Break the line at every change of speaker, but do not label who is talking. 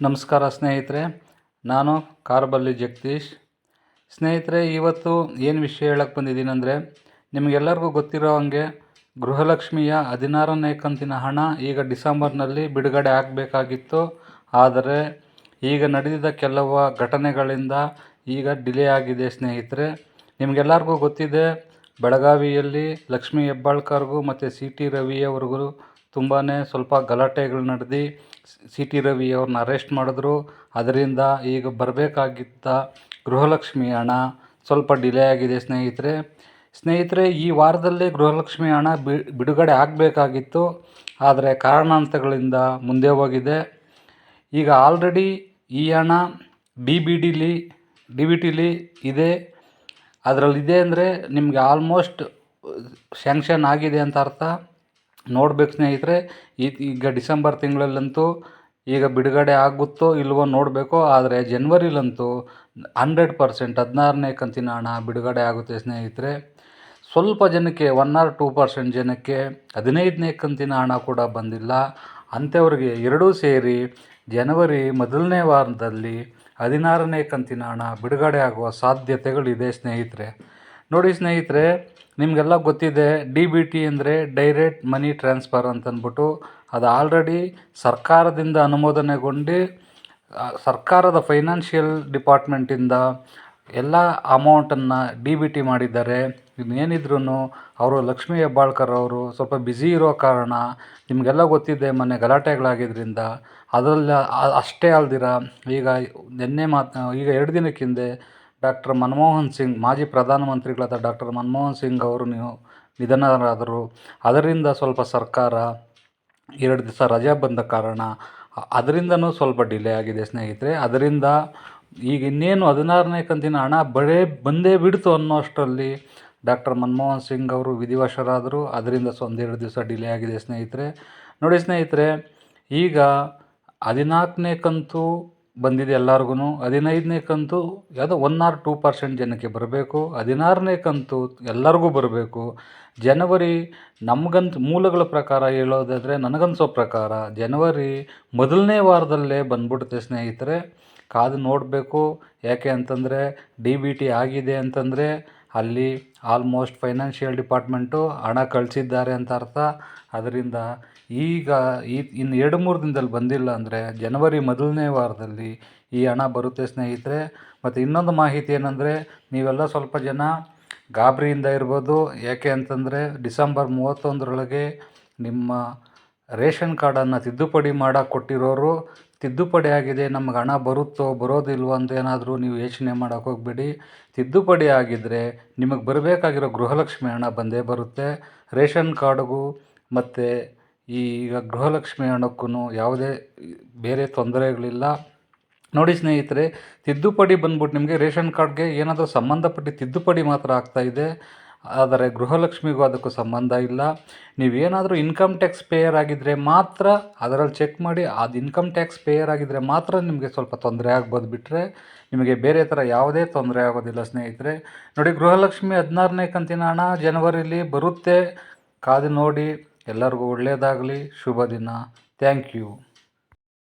ನಮಸ್ಕಾರ ಸ್ನೇಹಿತರೆ, ನಾನು ಕಾರ್ಬಲ್ಲಿ ಜಗದೀಶ್. ಸ್ನೇಹಿತರೆ, ಇವತ್ತು ಏನು ವಿಷಯ ಹೇಳಕ್ಕೆ ಬಂದಿದ್ದೀನಿ ಅಂದರೆ, ನಿಮಗೆಲ್ಲರಿಗೂ ಗೊತ್ತಿರೋ ಹಾಗೆ ಗೃಹಲಕ್ಷ್ಮಿಯ ಹದಿನಾರನೇ ಕಂತಿನ ಹಣ ಈಗ ಡಿಸೆಂಬರ್ನಲ್ಲಿ ಬಿಡುಗಡೆ ಆಗಬೇಕಾಗಿತ್ತು. ಆದರೆ ಈಗ ನಡೆದಿದ್ದ ಕೆಲವು ಘಟನೆಗಳಿಂದ ಈಗ ಡಿಲೇ ಆಗಿದೆ ಸ್ನೇಹಿತರೆ. ನಿಮಗೆಲ್ಲರಿಗೂ ಗೊತ್ತಿದೆ, ಬೆಳಗಾವಿಯಲ್ಲಿ ಲಕ್ಷ್ಮೀ ಹೆಬ್ಬಾಳ್ಕರ್ಗೂ ಮತ್ತು ಸಿ ಟಿ ರವಿಯವ್ರಿಗೂ ತುಂಬಾ ಸ್ವಲ್ಪ ಗಲಾಟೆಗಳು ನಡೆದು ಸಿ ಟಿ ರವಿ ಅವ್ರನ್ನ ಅರೆಸ್ಟ್ ಮಾಡಿದ್ರು. ಅದರಿಂದ ಈಗ ಬರಬೇಕಾಗಿದ್ದ ಗೃಹಲಕ್ಷ್ಮಿ ಹಣ ಸ್ವಲ್ಪ ಡಿಲೇ ಆಗಿದೆ ಸ್ನೇಹಿತರೆ. ಸ್ನೇಹಿತರೆ, ಈ ವಾರದಲ್ಲೇ ಗೃಹಲಕ್ಷ್ಮಿ ಹಣ ಬಿಡುಗಡೆ ಆಗಬೇಕಾಗಿತ್ತು. ಆದರೆ ಕಾರಣಾಂತರಗಳಿಂದ ಮುಂದೆ ಹೋಗಿದೆ. ಈಗ ಆಲ್ರೆಡಿ ಈ ಹಣ ಡಿ ಬಿ ಡಿಲಿ ಡಿ ಬಿ ಟಿಲಿ ಇದೆ. ಅದರಲ್ಲಿದೆ ಅಂದರೆ ನಿಮಗೆ ಆಲ್ಮೋಸ್ಟ್ ಸ್ಯಾಂಕ್ಷನ್ ಆಗಿದೆ ಅಂತ ಅರ್ಥ. ನೋಡ್ಬೇಕು ಸ್ನೇಹಿತರೆ ಈಗ ಡಿಸೆಂಬರ್ ತಿಂಗಳಲ್ಲಂತೂ ಈಗ ಬಿಡುಗಡೆ ಆಗುತ್ತೋ ಇಲ್ವೋ ನೋಡಬೇಕು, ಆದರೆ ಜನ್ವರಿಲಂತೂ ಹಂಡ್ರೆಡ್ ಪರ್ಸೆಂಟ್ ಹದಿನಾರನೇ ಕಂತಿನ ಹಣ ಬಿಡುಗಡೆ ಆಗುತ್ತೆ ಸ್ನೇಹಿತರೆ. ಸ್ವಲ್ಪ ಜನಕ್ಕೆ, ಒನ್ ಆರ್ ಟೂ ಪರ್ಸೆಂಟ್ ಜನಕ್ಕೆ ಹದಿನೈದನೇ ಕಂತಿನ ಹಣ ಕೂಡ ಬಂದಿಲ್ಲ. ಅಂಥವ್ರಿಗೆ ಎರಡೂ ಸೇರಿ ಜನವರಿ ಮೊದಲನೇ ವಾರದಲ್ಲಿ ಹದಿನಾರನೇ ಕಂತಿನ ಹಣ ಬಿಡುಗಡೆ ಆಗುವ ಸಾಧ್ಯತೆಗಳಿದೆ ಸ್ನೇಹಿತರೆ. ನೋಡಿ ಸ್ನೇಹಿತರೆ ನಿಮಗೆಲ್ಲ ಗೊತ್ತಿದೆ, ಡಿ ಬಿ ಟಿ ಅಂದರೆ ಡೈರೆಕ್ಟ್ ಮನಿ ಟ್ರಾನ್ಸ್ಫರ್ ಅಂತಂದ್ಬಿಟ್ಟು ಅದು ಆಲ್ರೆಡಿ ಸರ್ಕಾರದಿಂದ ಅನುಮೋದನೆಗೊಂಡು ಸರ್ಕಾರದ ಫೈನಾನ್ಷಿಯಲ್ ಡಿಪಾರ್ಟ್ಮೆಂಟಿಂದ ಎಲ್ಲ ಅಮೌಂಟನ್ನು ಡಿ ಬಿ ಟಿ ಮಾಡಿದ್ದಾರೆ. ಇನ್ನೇನಿದ್ರೂ ಅವರು ಲಕ್ಷ್ಮೀ ಹೆಬ್ಬಾಳ್ಕರ್ ಅವರು ಸ್ವಲ್ಪ ಬ್ಯುಸಿ ಇರೋ ಕಾರಣ ನಿಮಗೆಲ್ಲ ಗೊತ್ತಿದೆ ಮೊನ್ನೆ ಗಲಾಟೆಗಳಾಗಿದ್ದರಿಂದ ಅದರಲ್ಲಿ ಅಷ್ಟೇ ಅಲ್ದಿರ? ಈಗ ನಿನ್ನೆ ಮಾತು, ಈಗ ಎರಡು ದಿನಕ್ಕೆ ಹಿಂದೆ ಡಾಕ್ಟರ್ ಮನಮೋಹನ್ ಸಿಂಗ್, ಮಾಜಿ ಪ್ರಧಾನಮಂತ್ರಿಗಳಾದ ಡಾಕ್ಟರ್ ಮನಮೋಹನ್ ಸಿಂಗ್ ಅವರು ನೀವು ನಿಧನರಾದರು. ಅದರಿಂದ ಸ್ವಲ್ಪ ಸರ್ಕಾರ ಎರಡು ದಿವಸ ರಜೆ ಬಂದ ಕಾರಣ ಅದರಿಂದನೂ ಸ್ವಲ್ಪ ಡಿಲೇ ಆಗಿದೆ ಸ್ನೇಹಿತರೆ. ಅದರಿಂದ ಈಗ ಇನ್ನೇನು ಹದಿನಾರನೇ ಕಂತಿನ ಹಣ ಬರೇ ಬಂದೇ ಬಿಡ್ತು ಅನ್ನೋಷ್ಟರಲ್ಲಿ ಡಾಕ್ಟರ್ ಮನಮೋಹನ್ ಸಿಂಗ್ ಅವರು ವಿಧಿವಶರಾದರು. ಅದರಿಂದ ಸೊ ಒಂದೆರಡು ದಿವಸ ಡಿಲೇ ಆಗಿದೆ ಸ್ನೇಹಿತರೆ. ನೋಡಿ ಸ್ನೇಹಿತರೆ, ಈಗ ಹದಿನಾಲ್ಕನೇ ಕಂತು ಬಂದಿದೆ ಎಲ್ಲರಿಗೂ ಹದಿನೈದನೇ ಕಂತು ಯಾವುದೋ ಒನ್ ಆರ್ ಟೂ ಪರ್ಸೆಂಟ್ ಜನಕ್ಕೆ ಬರಬೇಕು. ಹದಿನಾರನೇ ಕಂತು ಎಲ್ಲರಿಗೂ ಬರಬೇಕು. ಜನವರಿ ನಮಗಂತ ಮೂಲಗಳ ಪ್ರಕಾರ ಹೇಳೋದಾದರೆ ನನಗನ್ಸೋ ಪ್ರಕಾರ ಜನವರಿ ಮೊದಲನೇ ವಾರದಲ್ಲೇ ಬಂದ್ಬಿಡುತ್ತೆ ಸ್ನೇಹಿತರೆ. ಕಾದು ನೋಡಬೇಕು. ಯಾಕೆ ಅಂತಂದರೆ ಡಿ ಬಿ ಟಿ ಆಗಿದೆ ಅಂತಂದರೆ ಅಲ್ಲಿ ಆಲ್ಮೋಸ್ಟ್ ಫೈನಾನ್ಷಿಯಲ್ ಡಿಪಾರ್ಟ್ಮೆಂಟು ಹಣ ಕಳಿಸಿದ್ದಾರೆ ಅಂತ ಅರ್ಥ. ಅದರಿಂದ ಈಗ ಈ ಇನ್ನು ಎರಡು ಮೂರು ದಿನದಲ್ಲಿ ಬಂದಿಲ್ಲ ಅಂದರೆ ಜನವರಿ ಮೊದಲನೇ ವಾರದಲ್ಲಿ ಈ ಹಣ ಬರುತ್ತೆ ಸ್ನೇಹಿತರೆ. ಮತ್ತು ಇನ್ನೊಂದು ಮಾಹಿತಿ ಏನಂದರೆ ನೀವೆಲ್ಲ ಸ್ವಲ್ಪ ಜನ ಗಾಬರಿಯಿಂದ ಇರ್ಬೋದು. ಯಾಕೆ ಅಂತಂದರೆ ಡಿಸೆಂಬರ್ ಮೂವತ್ತೊಂದರೊಳಗೆ ನಿಮ್ಮ ರೇಷನ್ ಕಾರ್ಡನ್ನು ತಿದ್ದುಪಡಿ ಮಾಡಕ್ಕೆ ಕೊಟ್ಟಿರೋರು ತಿದ್ದುಪಡಿ ಆಗಿದೆ, ನಮ್ಗೆ ಹಣ ಬರುತ್ತೋ ಬರೋದಿಲ್ವೋ ಅಂತ ಏನಾದರೂ ನೀವು ಯೋಚನೆ ಮಾಡೋಕೆ ಹೋಗಬೇಡಿ. ತಿದ್ದುಪಡಿ ಆಗಿದ್ದರೆ ನಿಮಗೆ ಬರಬೇಕಾಗಿರೋ ಗೃಹಲಕ್ಷ್ಮಿ ಹಣ ಬಂದೇ ಬರುತ್ತೆ. ರೇಷನ್ ಕಾರ್ಡ್ಗೂ ಮತ್ತು ಈಗ ಗೃಹಲಕ್ಷ್ಮಿ ಹಣಕ್ಕೂ ಯಾವುದೇ ಬೇರೆ ತೊಂದರೆಗಳಿಲ್ಲ. ನೋಡಿ ಸ್ನೇಹಿತರೆ, ತಿದ್ದುಪಡಿ ಬಂದ್ಬಿಟ್ಟು ನಿಮಗೆ ರೇಷನ್ ಕಾರ್ಡ್ಗೆ ಏನಾದರೂ ಸಂಬಂಧಪಟ್ಟ ತಿದ್ದುಪಡಿ ಮಾತ್ರ ಆಗ್ತಾಯಿದೆ ಆದರೆ ಗೃಹಲಕ್ಷ್ಮಿಗೂ ಅದಕ್ಕೂ ಸಂಬಂಧ ಇಲ್ಲ. ನೀವೇನಾದರೂ ಇನ್ಕಮ್ ಟ್ಯಾಕ್ಸ್ ಪೇಯರ್ ಆಗಿದ್ದರೆ ಮಾತ್ರ ಅದರಲ್ಲಿ ಚೆಕ್ ಮಾಡಿ, ಅದು ಇನ್ಕಮ್ ಟ್ಯಾಕ್ಸ್ ಪೇಯರ್ ಆಗಿದ್ದರೆ ಮಾತ್ರ ನಿಮಗೆ ಸ್ವಲ್ಪ ತೊಂದರೆ ಆಗ್ಬೋದು ಬಿಟ್ಟರೆ ನಿಮಗೆ ಬೇರೆ ಥರ ಯಾವುದೇ ತೊಂದರೆ ಆಗೋದಿಲ್ಲ ಸ್ನೇಹಿತರೆ. ನೋಡಿ, ಗೃಹಲಕ್ಷ್ಮಿ ಹದಿನಾರನೇ ಕಂತಿನ ಹಣ ಜನವರಿಲಿ ಬರುತ್ತೆ. ಕಾದು ನೋಡಿ, ಎಲ್ಲರಿಗೂ ಒಳ್ಳೆಯದಾಗಲಿ. ಶುಭ ದಿನ. Thank you